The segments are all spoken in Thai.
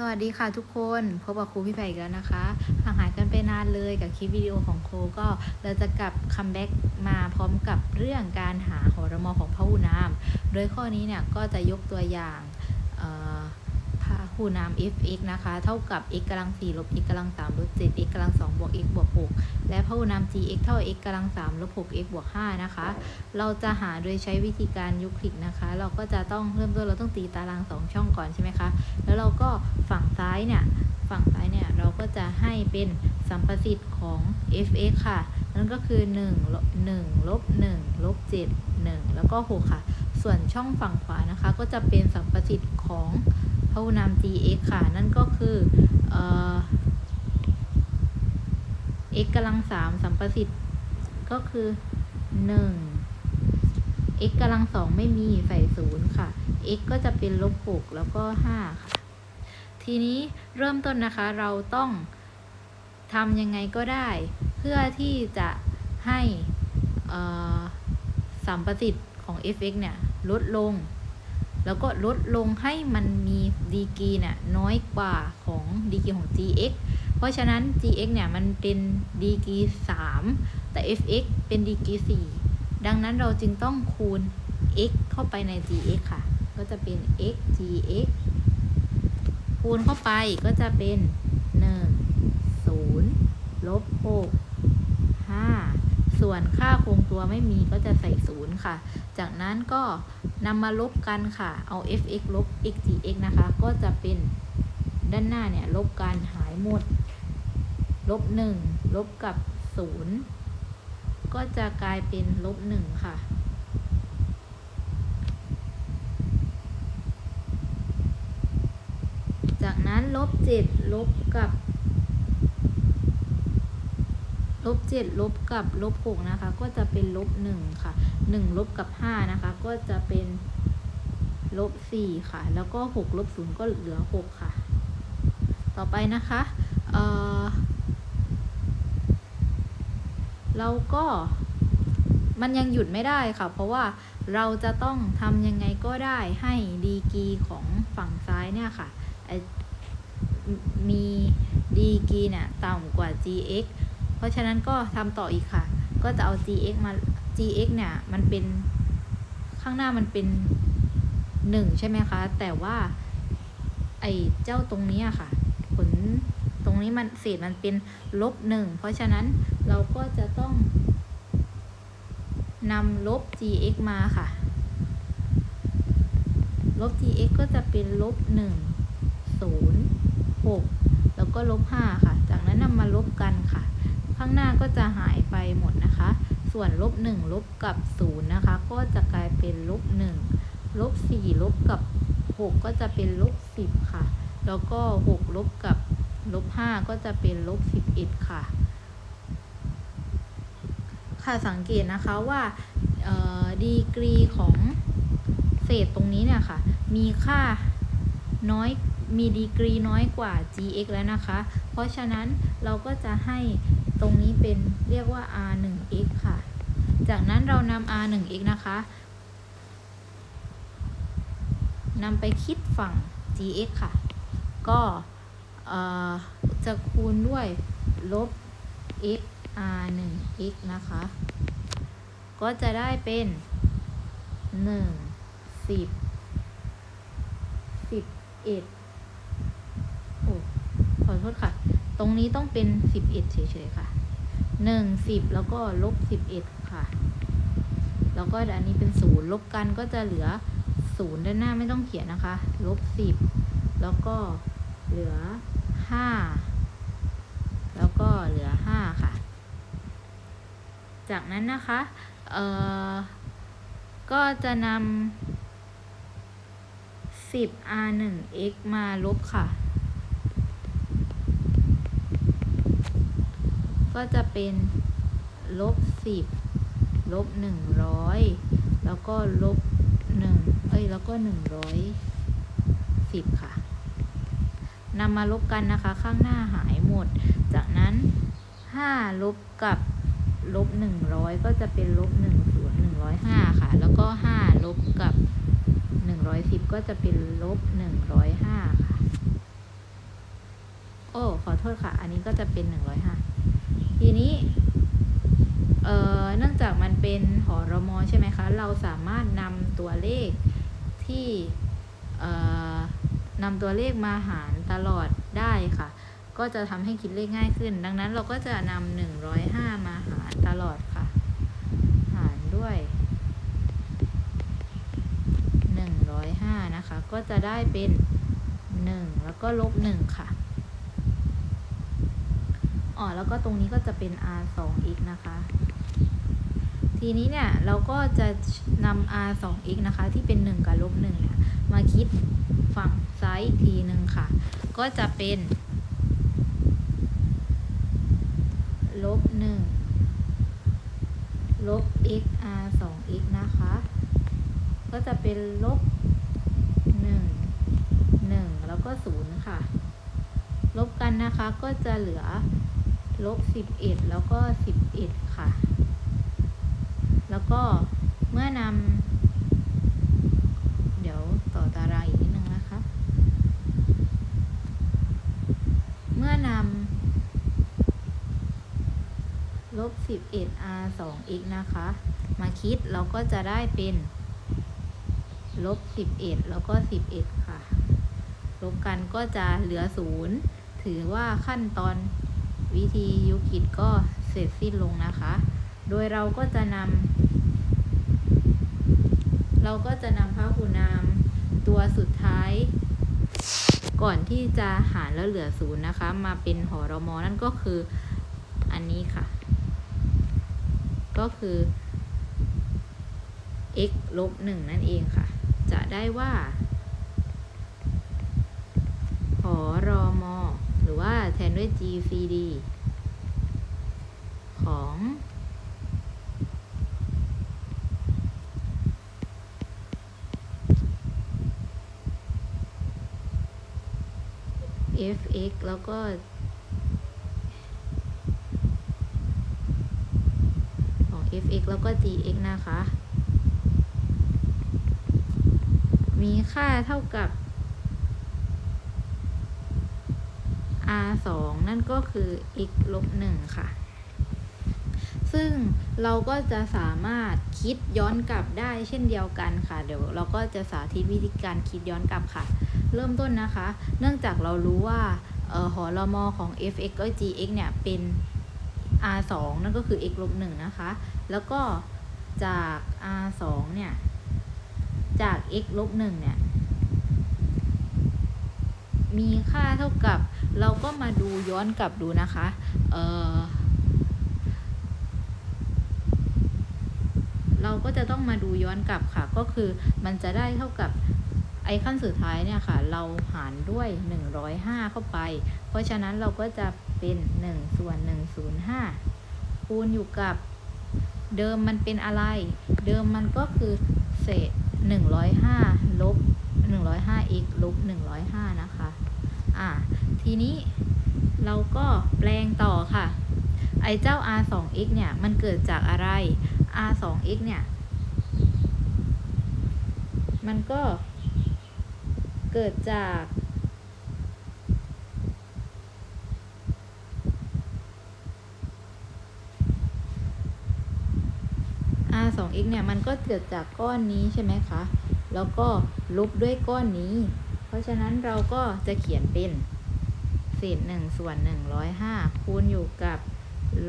สวัสดีค่ะทุกคนพบกับครูพี่ไผ่อีกแล้วนะคะห่างหายกันไปนานเลยกับคลิปวิดีโอของครูก็เราจะกลับคัมแบ็กมาพร้อมกับเรื่องการหาหอรมอของพระอุนาม โดยข้อนี้เนี่ยก็จะยกตัวอย่าง พหุนาม f(x) นะคะ เท่ากับ x กำลัง4ลบ x กำลัง3ลบ7 x กำลัง2บวก x บวก6และพหุนาม gx เท่า x กำลัง3ลบ6 x บวก5นะคะ เราจะหาโดยใช้วิธีการยูคลิดนะคะ เราก็จะต้องเริ่มต้นเราต้องตีตารางสองช่องก่อนใช่ไหมคะ แล้วเราก็ฝั่งซ้ายเนี่ย ฝั่งซ้ายเนี่ยเราก็จะให้เป็นสัมประสิทธิ์ของ f(x) ค่ะ นั่นก็คือ1ลบ1ลบ1ลบ7 1 แล้วก็ 6 ค่ะ ส่วนช่องฝั่งขวานะคะ ก็จะเป็นสัมประสิทธิ์ของ พหุนาม gx ค่ะ นั่นก็คือเอ่อ x กำลัง3สัมประสิทธิ์ก็คือ1 x กำลังสองไม่มีใส่ศูนย์ค่ะ x ก็จะเป็นลบหกแล้วก็ห้าค่ะ ทีนี้เริ่มต้นนะคะเราต้องทำยังไงก็ได้ เพื่อที่จะให้สัมประสิทธิ์ของ f(x) เนี่ย ลดลง แล้วก็ลดลงให้มันมีดีกรีเนี่ยน้อยกว่าของดีกรีของ gx เพราะฉะนั้น gx เนี่ยมันเป็นดีกรี3แต่ fx เป็นดีกรี4ดังนั้นเราจึงต้องคูณ x เข้าไปใน gx ค่ะ ก็จะเป็น x gx คูณเข้าไปก็จะเป็น 1 0ลบ6 5 ส่วนค่าคงตัวไม่มีก็จะใส่ 0 ค่ะ จากนั้นก็ นำมาลบกันค่ะ เอา fx ลบ x gx นะคะ ก็จะเป็นด้านหน้าเนี่ย ลบกันหายหมด ลบ1ลบกับ0ก็จะกลายเป็นลบ1ค่ะ จากนั้นลบเจ็ดลบกับ ลบเจ็ดลบกับลบหกนะคะ ก็จะเป็นลบหนึ่งค่ะหนึ่งลบกับห้านะคะ ก็จะเป็นลบสี่ค่ะ แล้วก็หกลบศูนย์ก็เหลือหกค่ะ ต่อไปนะคะเเราก็มันยังหยุดไม่ได้ค่ะ เพราะว่าเราจะต้องทำยังไงก็ได้ให้ดีกีของฝั่งซ้ายเนี่ยค่ะ มีดีกีเนี่ยต่ำกว่า gx เพราะฉะนั้นก็ทำต่ออีกค่ะ ก็จะเอา gx มา gx เนี่ย มันเป็นข้างหน้ามันเป็น 1 ใช่ไหมคะ แต่ว่า ไอ้เจ้าตรงนี้ค่ะ ผลตรงนี้มันเศษมันเป็นลบหนึ่งเพราะฉะนั้นเราก็จะต้องนำลบ gx มาค่ะ ลบ gx ก็จะเป็นลบหนึ่งศูนย์หกแล้วก็ลบห้าค่ะ จากนั้นนำมาลบกันค่ะ ข้างหน้าก็จะหายไปหมดนะคะ ส่วนลบหนึ่งลบกับศูนย์นะคะ ก็จะกลายเป็นลบหนึ่งลบสี่ลบกับหกก็จะเป็นลบสิบค่ะ แล้วก็หกลบกับลบห้าก็จะเป็นลบสิบเอ็ดค่ะ ค่ะสังเกตนะคะว่าดีกรีของเศษตรงนี้เนี่ยค่ะ มีค่าน้อยมีดีกรีน้อยกว่า gx แล้วนะคะ ราะฉะนั้นเราก็จะให้ตรงนี้เป็นเรียกว่า r1x ค่ะ จากนั้นเรานำ r1x นะคะนำไปคิดฝั่ง gx ค่ะ ก็จะคูณด้วยลบ x r1x นะคะ ก็จะได้เป็น 1 10 11โอ้ขอ โทษค่ะ ตรงนี้ต้องเป็น11เฉยๆค่ะ1 10แล้วก็ลบ11ค่ะ แล้วก็อันนี้เป็น0ลบกันก็จะเหลือ0ด้านหน้าไม่ต้องเขียนนะคะ ลบ10แล้วก็เหลือ5แล้วก็เหลือ5ค่ะ จากนั้นนะคะเอ่อก็จะนำ10 r 1 x มาลบค่ะ ก็จะเป็นลบ10ลบ100แล้วก็ลบ1เอ้ย แล้วก็110ค่ะนำมาลบกันนะคะ ข้างหน้าหายหมด จากนั้น5ลบกับลบ100ก็จะเป็นลบ1ส่วน105ค่ะ แล้วก็5ลบกับ110ก็จะเป็นลบ105ค่ะ โอ้ ขอโทษค่ะ อันนี้ก็จะเป็นหนึ่งร้อยห้า เนื่องจากมันเป็นหอรมอใช่ไหมคะ เราสามารถนำตัวเลขที่นำตัวเลขมาหารตลอดได้ค่ะ ก็จะทำให้คิดเลขง่ายขึ้น ดังนั้นเราก็จะนำหนึ่งร้อยห้ามาหารตลอดค่ะ หารด้วยหนึ่งร้อยห้านะคะ ก็จะได้เป็นหนึ่งแล้วก็ลบหนึ่งค่ะอ๋อแล้วก็ตรงนี้ก็จะเป็น r 2 x นะคะ ทีนี้เนี่ยเราก็จะนำ r 2 x นะคะ ที่เป็น 1 กับลบ1เนี่ยมาคิดฝั่งซ้ายอีกทีหนึ่งค่ะ ก็จะเป็นลบ1ลบ x r 2 x นะคะ ก็จะเป็นลบ1 1 แล้วก็0ค่ะ ลบกันนะคะก็จะเหลือลบ11 แล้วก็ 11 ค่ะ แล้วก็เมื่อนำเดี๋ยวต่อตารางอีกนิดนึงนะคะ เมื่อนำลบ 11 r 2 x นะคะ มาคิดเราก็จะได้เป็นลบ 11 แล้วก็ 11 ค่ะ ลบกันก็จะเหลือ 0 ถือว่าขั้นตอนวิธียุกิตก็เสร็จสิ้นลงนะคะ โดยเราก็จะนำ เราก็จะนำพหุนามตัวสุดท้าย ก่อนที่จะหารแล้วเหลือศูนย์นะคะ มาเป็นหอรมอนั่นก็คืออันนี้ค่ะ ก็คือ x ลบหนึ่งนั่นเองค่ะ จะได้ว่าหอรอมอหรือว่าแทนด้วย GCD ของ fx แล้วก็ ของ fx แล้วก็ gx นะคะ มีค่าเท่ากับ r 2นั่นก็คือ x ลบ1ค่ะ ซึ่งเราก็จะสามารถคิดย้อนกลับได้เช่นเดียวกันค่ะ เดี๋ยวเราก็จะสาธิตวิธีการคิดย้อนกลับค่ะ เริ่มต้นนะคะ เนื่องจากเรารู้ว่าออหอรมอของ fx ก็ gx เนี่ยเป็น r 2นั่นก็คือ x ลบ1นะคะ แล้วก็จาก r 2เนี่ย จาก x ลบ1เนี่ย มีค่าเท่ากับ เราก็มาดูย้อนกลับดูนะคะ เออเราก็จะต้องมาดูย้อนกลับค่ะ ก็คือมันจะได้เท่ากับ ไอ้ขั้นสุดท้ายเนี่ยค่ะ เราหารด้วย 105 เข้าไป เพราะฉะนั้นเราก็จะเป็น 1 ส่วน 105 คูณอยู่กับเดิมมันเป็นอะไร เดิมมันก็คือเศษ 105 ลบ 105x ลบ 105 นะคะ อ่า ทีนี้เราก็แปลงต่อค่ะ ไอ้เจ้า r 2 x เนี่ย มันเกิดจากอะไร r 2 x เนี่ย มันก็ กิดจาก r 2 x เนี่ย มันก็เกิดจากก้อนนี้ใช่ไหมคะ แล้วก็ลบด้วยก้อนนี้ เพราะฉะนั้นเราก็จะเขียนเป็นเศษหนึ่งส่วนหนึ่งร้อยห้าคูณอยู่กับ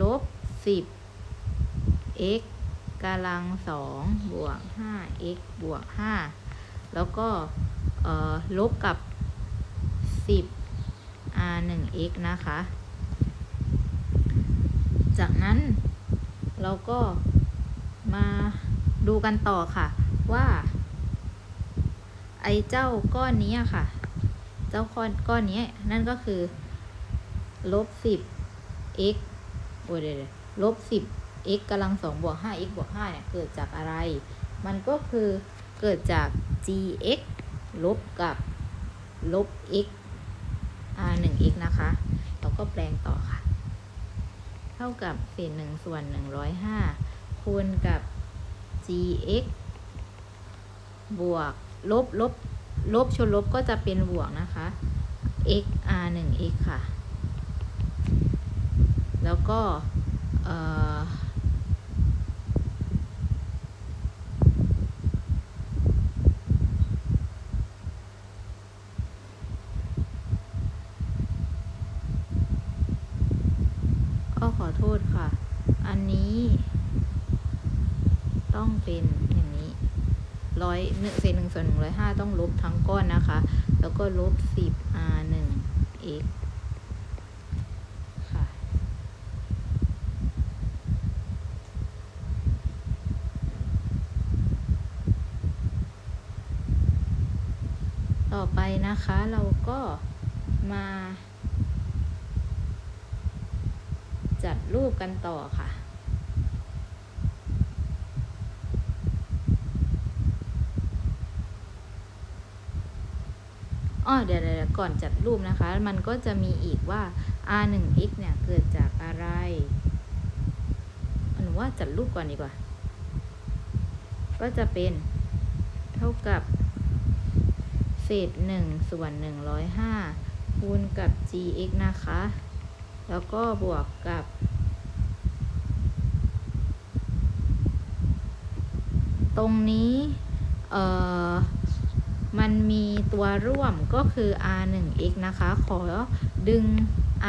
ลบสิบ x กำลังสองบวกห้า x บวกห้าแล้วก็ ลบกับสิบ r หนึ่ง x นะคะ จากนั้นเราก็มาดูกันต่อค่ะ ว่า ไอ้เจ้าก้อนนี้ค่ะ เจ้าก้อนก้อนนี้นั่นก็คือลบสิบ x โอ้ยเดี๋ยวลบสิบ x กำลังสองบวกห้า x บวกห้าเนี่ยเกิดจากอะไร มันก็คือเกิดจาก gx ลบกับลบ x r หนึ่ง x นะคะเราก็แปลงต่อค่ะ เท่ากับเศษหนึ่งส่วนหนึ่งร้อยห้าคูณกับ gx บวกลบลบลบชนลบก็จะเป็นบวกนะคะ x r 1 x ค่ะ แล้วก็ เอ่อ โทษค่ะ อันนี้ ต้องเป็นอย่างนี้ร้อยหนึ่งเศษหนึ่งส่วนหนึ่งร้อยห้าต้องลบทั้งก้อนนะคะ แล้วก็ลบสิบ r หนึ่ง x ค่ะ ต่อไปนะคะเราก็มา จัดรูปกันต่อค่ะอ้อเดี๋ยวเดี๋ยวก่อนจัดรูปนะคะ มันก็จะมีอีกว่า r 1 x เนี่ย เกิดจากอะไรหนูว่าจัดรูปก่อนดีกว่า ก็จะเป็นเท่ากับเศษ1ส่วน105คูณกับ gx นะคะ แล้วก็บวกกับ ตรงนี้เอ่อมันมีตัวร่วมก็คือ r 1 x นะคะ ขอดึง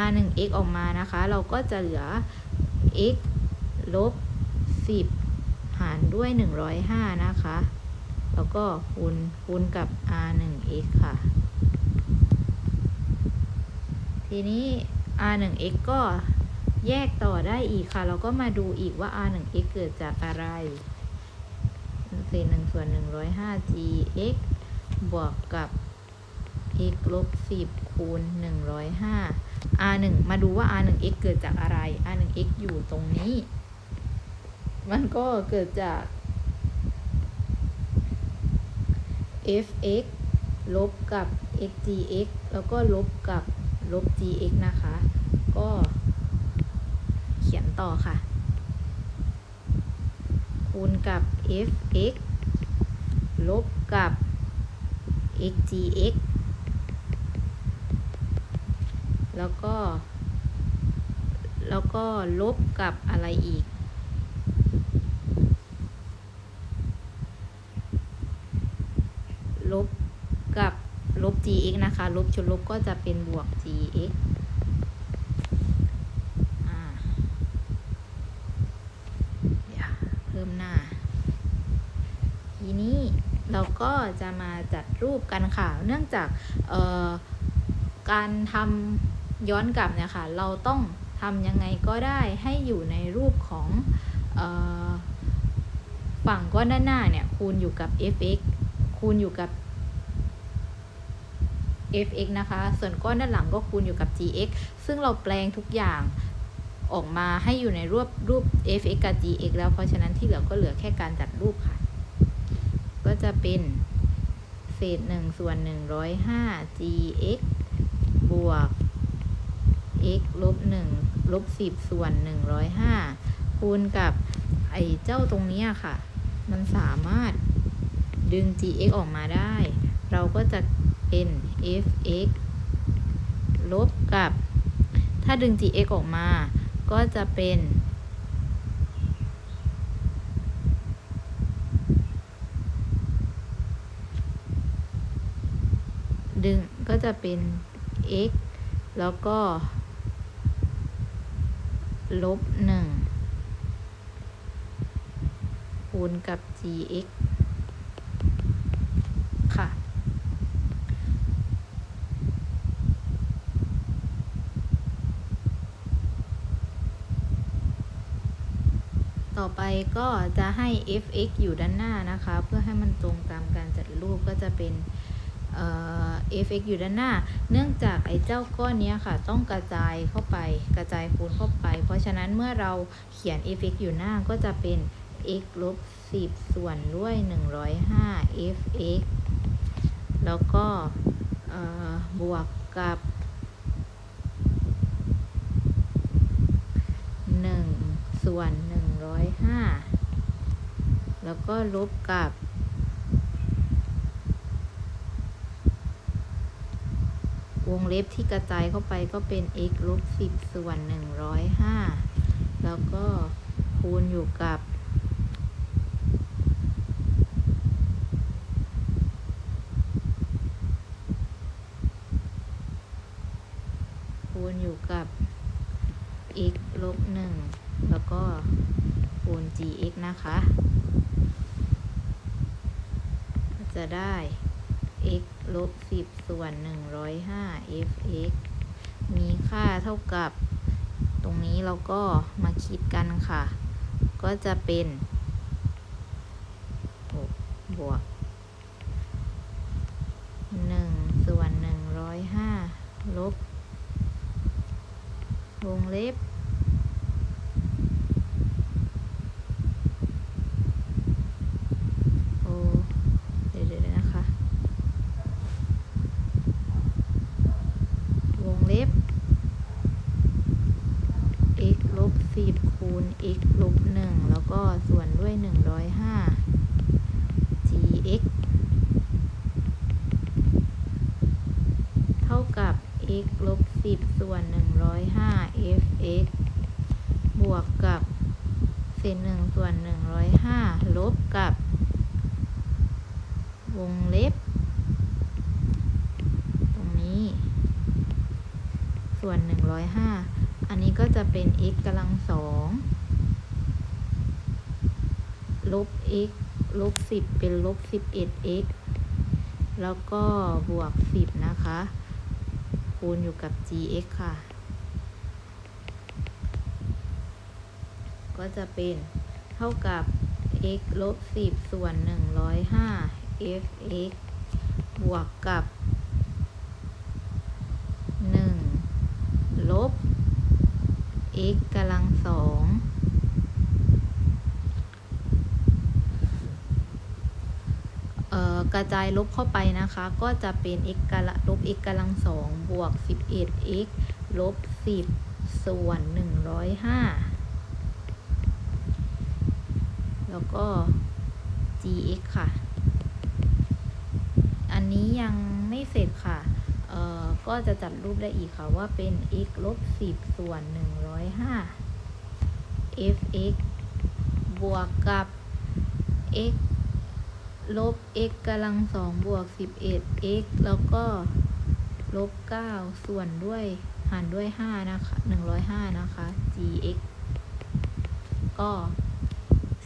r 1 x ออกมานะคะ เราก็จะเหลือ x ลบ 10 หารด้วย 105 นะคะ แล้วก็คูณคูณกับ r 1 x ค่ะ ทีนี้ r 1 x ก็แยกต่อได้อีกค่ะ เราก็มาดูอีกว่า r 1 x เกิดจากอะไรเศษ1ส่วน105 g x บวกกับ x ลบ10คูณ105 r 1มาดูว่า r 1 x เกิดจากอะไร r 1 x อยู่ตรงนี้ มันก็เกิดจาก f(x) ลบกับ xgx แล้วก็ลบกับลบ gx นะคะ ก็เขียนต่อค่ะ คูณกับ f(x) ลบกับ xgx แล้วก็ แล้วก็ลบกับอะไรอีก ลบกับลบ gx นะคะ ลบชนลบก็จะเป็นบวก gx อ่าเดี๋ยวเพิ่มหน้า ทีนี้เราก็ จะมาจัดรูปกันค่ะ เนื่องจากการทำย้อนกลับเนี่ยค่ะ เราต้องทำยังไงก็ได้ให้อยู่ในรูปของฝั่งก้อนด้านหน้าเนี่ยคูณอยู่กับ fx คูณอยู่กับ fx นะคะ ส่วนก้อนด้านหลังก็คูณอยู่กับ gx ซึ่งเราแปลงทุกอย่างออกมาให้อยู่ในรูปรูป fx กับ gx แล้ว เพราะฉะนั้นที่เหลือก็เหลือแค่การจัดรูปค่ะ ก็จะเป็น เศษหนึ่งส่วนหนึ่งร้อยห้า gx บวก x ลบหนึ่งลบสิบส่วนหนึ่งร้อยห้าคูณกับไอ้เจ้าตรงนี้ค่ะ มันสามารถดึง gx ออกมาได้ เราก็จะเป็น fx ลบกับ ถ้าดึง gx ออกมา ก็จะเป็น ดึงก็จะเป็น x แล้วก็ ลบหนึ่งคูณกับ gx ค่ะ ต่อไปก็จะให้ fx อยู่ด้านหน้านะคะ เพื่อให้มันตรงตามการจัดรูปก็จะเป็น เอ่อ fx อยู่ด้านหน้า เนื่องจากไอ้เจ้าก้อนนี้ค่ะ ต้องกระจายเข้าไปกระจายคูณเข้าไป เพราะฉะนั้นเมื่อเราเขียน fx อยู่หน้าก็จะเป็น x ลบ10 ส่วนด้วย 105 fx แล้วก็เอ่อบวกกับ 1 ส่วน 105 แล้วก็ลบกับ วงเล็บที่กระจายเข้าไปก็เป็น x ลบ10 ส่วน 105 แล้วก็คูณอยู่กับ คูณอยู่กับ x ลบ1แล้วก็คูณ gx นะคะ จะได้ x ลบ 10 ส่วน 105 fx มีค่าเท่ากับ ตรงนี้เราก็มาคิดกันค่ะ ก็จะเป็น6บวก 1 ส่วน 105 ลบ วงเล็บ โอ้เดี๋ยวเดี๋ยวนะคะ วงเล็บ x ลบ10 คูณ x ลบ1แล้วก็ส่วนด้วย 105 gx เท่ากับ x ลบ 10 ส่วน 105 fx บวกกับเศษ1ส่วน 105 ลบกับ วงเล็บ ตรงนี้ ส่วน 105 อันนี้ก็จะเป็น x กำลังสอง ลบ x ลบ 10 เป็นลบ 11x แล้วก็บวก 10 นะคะ คูณอยู่กับ gx ค่ะ ก็จะเป็นเท่ากับ x ลบ 10 ส่วน 105 fx บวกกับ 1 ลบ x กำลังสองเอ่อ กระจายลบเข้าไปนะคะ ก็จะเป็น x กะละลบ x กำลังสองบวก 11x ลบ 10 ส่วน 105 แล้วก็ gx ค่ะ อันนี้ยังไม่เสร็จค่ะ เอ่อ ก็จะจัดรูปได้อีกค่ะว่าเป็น x ลบ 10 ส่วน 105 fx บวกกับ x ลบ x กำลังสองบวก 11x แล้วก็ลบ9ส่วนด้วยหารด้วย5นะคะ105นะคะ gx ก็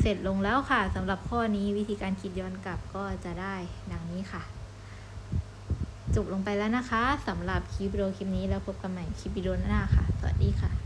เสร็จลงแล้วค่ะสำหรับข้อนี้วิธีการคิดย้อนกลับก็จะได้ดังนี้ค่ะ จบลงไปแล้วนะคะสำหรับคลิปวิดีโอคลิปนี้แล้วพบกันใหม่คลิปวิดีโอหน้าค่ะ สวัสดีค่ะ